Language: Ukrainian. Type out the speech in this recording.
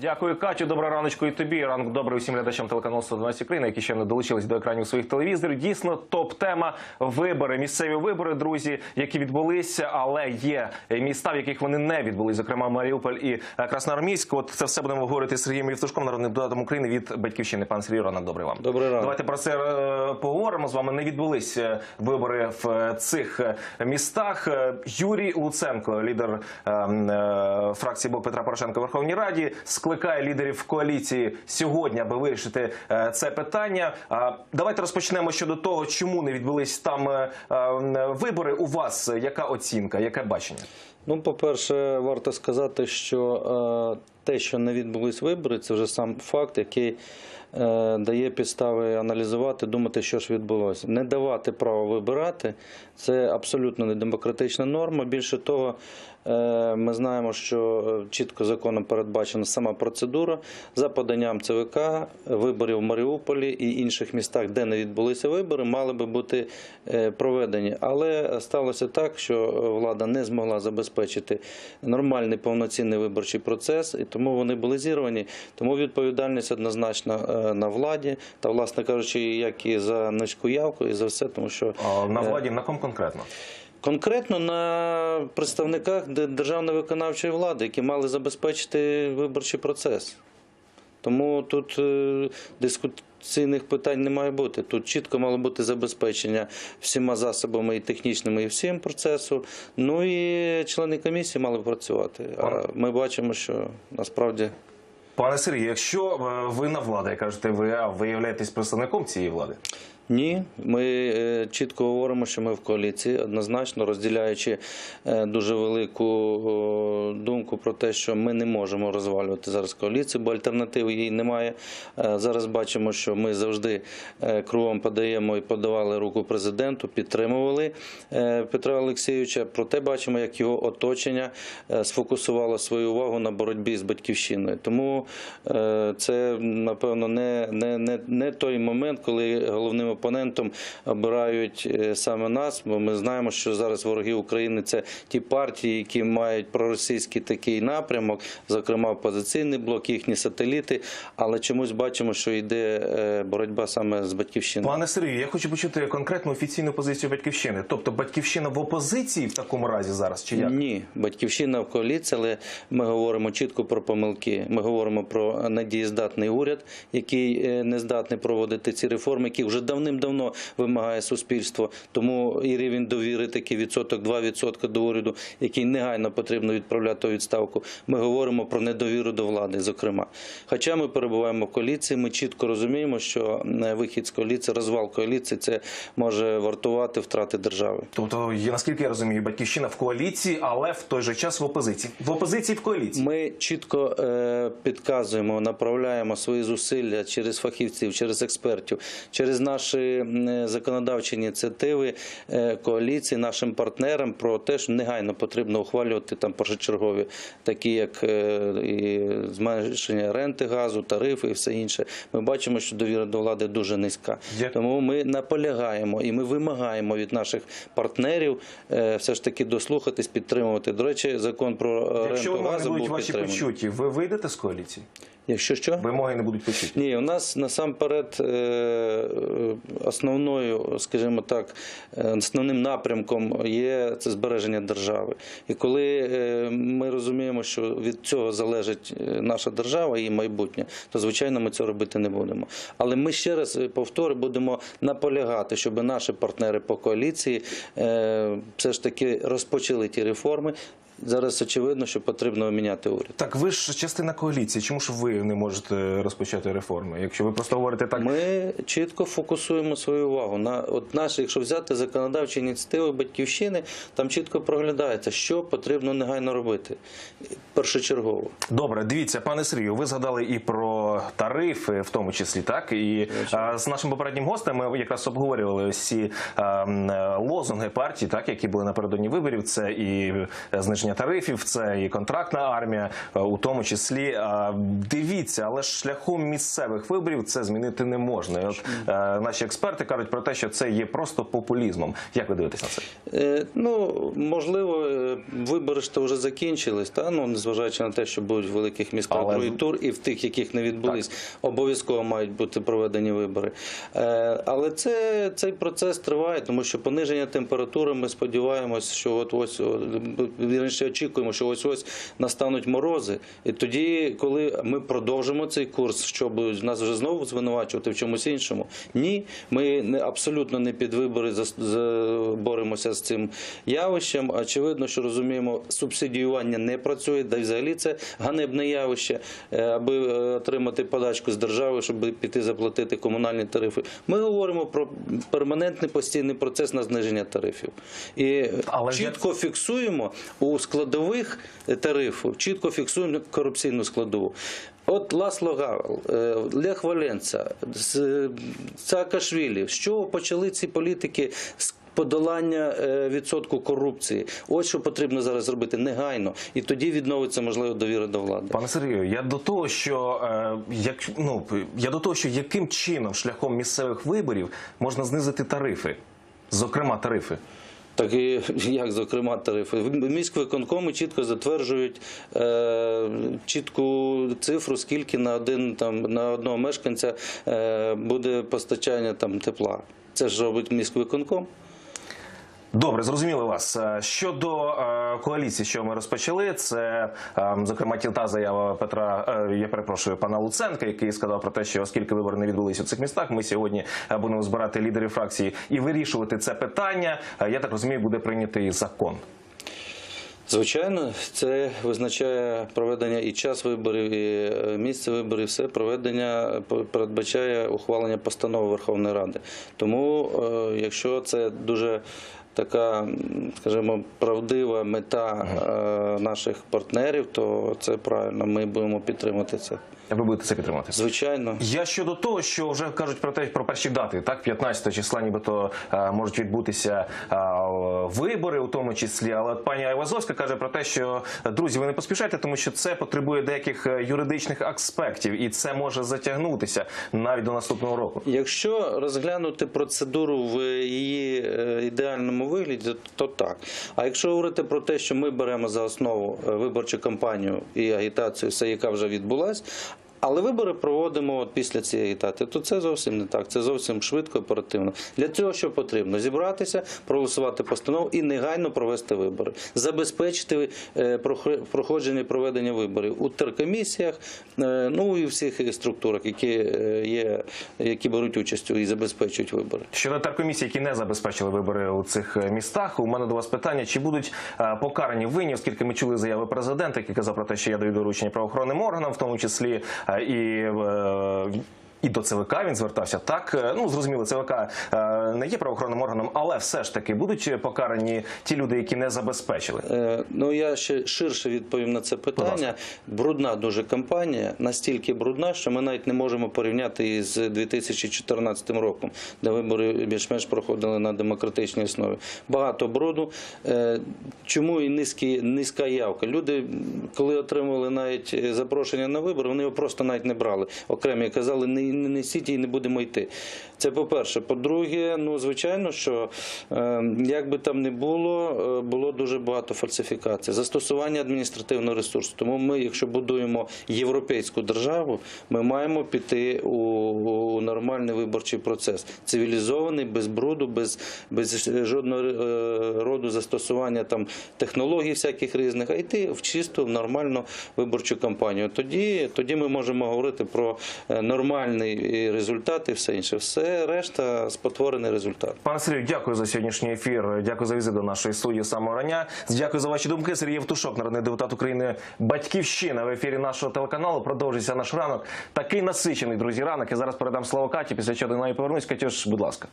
Дякую, Катю. Доброго раночку і тобі. Ранок добрий усім глядачам телеканалу 112 України, які ще не долучились до екранів своїх телевізорів. Дійсно, топ-тема вибори, місцеві вибори, друзі, які відбулися, але є міста, в яких вони не відбулись, зокрема Маріуполь і е, Красноармійськ. От це все будемо говорити з Сергієм Євтушком, народним депутатом України від батьківщини. Пан Сергій, ранок добрий вам. Добрий ранок. Давайте про це е, поговоримо з вами. Не відбулись е, вибори в цих містах. Юрій Луценко, лідер е, м, е, фракції «Блок Петра Порошенка в Верховній Раді, скликає лідерів коаліції сьогодні, аби вирішити е, це питання. Давайте розпочнемо щодо того, чому не відбулись там е, е, вибори. У вас яка оцінка, яке бачення? Ну, по-перше, варто сказати, що е, те, що не відбулись вибори, це вже сам факт, який е, дає підстави аналізувати, думати, що ж відбулося. Не давати право вибирати це абсолютно недемократична норма. Більше того, е, ми знаємо, що чітко законом передбачена сама процедура за поданням ЦВК виборів в Маріуполі і інших містах, де не відбулися вибори, мали би бути проведені. Але сталося так, що влада не змогла забезпечити нормальний повноцінний виборчий процес, і тому вони були зірвані. Тому відповідальність однозначно е, на владі та, власне кажучи, як і за низьку явку, і за все, тому що А, На владі на ком конкретно? Конкретно на представниках де- державної виконавчої влади, які мали забезпечити виборчий процес. Тому тут дискуційних дискусійних питань не має бути. Тут чітко мало бути забезпечення всіма засобами і технічними, і всім процесу. Ну і члени комісії мали працювати. А ми бачимо, що насправді Пане Сергію, якщо е, ви на влади, кажете, ви а ви являєтесь представником цієї влади. Ні, ми е, чітко говоримо, що ми в коаліції, однозначно розділяючи е, дуже велику думку про те, що ми не можемо розвалювати зараз коаліцію, бо альтернативи їй немає. Е, Зараз бачимо, що ми завжди кругом подаємо і подавали руку президенту, підтримували Петра Олексійовича. Проте бачимо, як його оточення сфокусувало свою увагу на боротьбі з батьківщиною. Тому це напевно не, не, не, не той момент, коли головним опонентом обирають е, саме нас. Бо ми знаємо, що зараз вороги України це ті партії, які мають проросійський такий напрямок, зокрема опозиційний блок, їхні сателіти. Але чомусь бачимо, що йде е, боротьба саме з батьківщиною. Пане Сергію, я хочу почути конкретну офіційну позицію батьківщини. Тобто батьківщина в опозиції в такому разі зараз чи як? Ні, батьківщина в коаліції, але ми говоримо чітко про помилки. Ми говоримо про недієздатний уряд, який е, не здатний проводити ці реформи, які вже давним-давно вимагає суспільство. Тому і рівень довіри такий відсоток, 2% до уряду, який негайно потрібно відправляти у відставку. Ми говоримо про недовіру до влади, зокрема. Хоча ми перебуваємо в коаліції, ми чітко розуміємо, що вихід з коаліції, розвал коаліції, це може вартувати втрати держави. Тобто, є, наскільки я розумію, батьківщина в коаліції, але в той же час в опозиції. В опозиції в коаліції. Ми чітко е, підказуємо, направляємо свої зусилля через фахівців, через експертів, через наші законодавчі ініціативи е, коаліції, нашим партнерам про те, що негайно потрібно ухвалювати там першочергові, такі як е, і зменшення ренти газу, тарифи і все інше. Ми бачимо, що довіра до влади дуже низька. Тому ми наполягаємо і ми вимагаємо від наших партнерів е, все ж таки дослухатись, підтримувати. До речі, закон про Якщо ренту газу будуть був ваші почуті, ви вийдете з коаліції? Якщо що? Вимоги не будуть почуті. Ні, у нас насамперед е, е, основною, скажімо так, е, основним напрямком є це збереження держави. І коли ми розуміємо, що від цього залежить наша держава і майбутнє, то звичайно ми цього робити не будемо. Але ми ще раз повторю, будемо наполягати, щоб наші партнери по коаліції все ж таки розпочали ті реформи. Зараз очевидно, що потрібно міняти уряд. Так ви ж частина коаліції. Чому ж ви не можете розпочати реформи? Якщо ви просто говорите так, Ми чітко фокусуємо свою увагу на от наші, якщо взяти законодавчі ініціативи батьківщини, там чітко проглядається, що потрібно негайно робити першочергово. Добре, дивіться, пане Сергію, ви згадали і про про тарифи, в тому числі, так і а, з нашим попереднім гостем ми якраз обговорювали е, лозунги партії, так які були напередодні виборів. Це і е, зниження тарифів, це і контрактна армія, е, у тому числі. А, Дивіться, але ж шляхом місцевих виборів це змінити не можна. І От е, наші експерти кажуть про те, що це є просто популізмом. Як ви дивитесь на це? Е, Ну, можливо, вибори ж то вже закінчились, та? ну, незважаючи на те, що будуть в великих містах Але- другий тур, і в тих, яких не відбулись, обов'язково мають бути проведені вибори. Е, Але це, цей процес триває, тому що пониження температури, ми сподіваємось, що от ось, вірніше очікуємо, що ось ось настануть морози. І тоді, коли ми продовжимо цей курс, щоб нас вже знову звинувачувати в чомусь іншому, ні, ми не, абсолютно не під вибори за, за, боремося з цим явищем. Очевидно, що розуміємо, субсидіювання не працює, да й взагалі це ганебне явище, Е, аби е, отримати подачку з держави, щоб піти заплатити комунальні тарифи. Ми говоримо про перманентний постійний процес на зниження тарифів. І Але чітко фіксуємо у складових тарифу, чітко фіксуємо корупційну складову. От Ласло Гавел, е, Лех Валенца, Саакашвілі, з чого почали ці політики з подолання е, відсотку корупції? Ось що потрібно зараз зробити негайно, і тоді відновиться можливо довіра до влади. Пане Сергію, я до того, що е, як ну я до того, що яким чином шляхом місцевих виборів можна знизити тарифи, зокрема тарифи. Так і як, зокрема, тарифи. Міськвиконкоми чітко затверджують е, чітку цифру, скільки на один там на одного мешканця е, буде постачання там тепла. Це ж робить міськвиконком. Добре, зрозуміли вас. Е, Щодо е, коаліції, що ми розпочали, це е, зокрема та заява Петра. е, я перепрошую пана Луценка, який сказав про те, що оскільки вибори не відбулися у цих містах, ми сьогодні будемо збирати лідерів фракції і вирішувати це питання. Я так розумію, буде прийнятий закон. Звичайно, це визначає проведення і час виборів, і місце виборів. Все проведення передбачає ухвалення постанови Верховної Ради. Тому, якщо це дуже така, скажімо, правдива мета е, наших партнерів, то це правильно. Ми будемо підтримати це. Ви будете це підтримати? Звичайно. Я щодо того, що вже кажуть про те, про перші дати, так 15 числа, нібито е, можуть відбутися е, вибори, у тому числі. Але пані Айвазовська каже про те, що друзі, ви не поспішайте, тому що це потребує деяких юридичних аспектів, і це може затягнутися навіть до наступного року. Якщо розглянути процедуру в її ідеальному вигляді, то так. А якщо говорити про те, що ми беремо за основу е, виборчу кампанію і агітацію, все, яка вже відбулась. Але вибори проводимо після цієї агітації, то це зовсім не так. Це зовсім швидко, оперативно. Для цього що потрібно? Зібратися, проголосувати постанову і негайно провести вибори, забезпечити е, проходження і проведення виборів у теркомісіях, е, ну і всіх структурах, які е, є, які беруть участь і забезпечують вибори. Щодо теркомісій, які не забезпечили вибори у цих містах, у мене до вас питання: чи будуть покарані винні, оскільки ми чули заяви президента, який казав про те, що я даю доручення правоохоронним органам, в тому числі і. е, І до ЦВК він звертався так. е, Ну зрозуміло, ЦВК е, не є правоохоронним органом, але все ж таки будуть покарані ті люди, які не забезпечили. Е, Ну я ще ширше відповім на це питання. Брудна дуже кампанія, настільки брудна, що ми навіть не можемо порівняти із 2014 роком, де вибори більш-менш проходили на демократичній основі. Багато бруду. Е, Чому і низькі, низька явка? Люди, коли отримували навіть е, запрошення на вибори, вони його просто навіть не брали. Окремі казали, не, не несіть і не будемо йти. Це по-перше. По-друге, ну звичайно, що е, як би там не було, е, було дуже багато фальсифікацій. Застосування адміністративного ресурсу. Тому ми, якщо будуємо європейську державу, ми маємо піти у, нормальний виборчий процес, цивілізований, без бруду, без, без жодного е, роду застосування там технологій всяких різних, а йти в чисту, в нормальну виборчу кампанію. Тоді, тоді ми можемо говорити про е, нормальний результат і все інше. Все решта спотворений результат. Пане Сергію, дякую за сьогоднішній ефір. Дякую за візит до нашої студії самого рання. Дякую за ваші думки. Сергій Євтушок, народний депутат України, батьківщина в ефірі нашого телеканалу. Продовжується наш ранок. Такий насичений, друзі, ранок. Я зараз передам слово Каті. Після чого до неї повернусь. Катюш, будь ласка.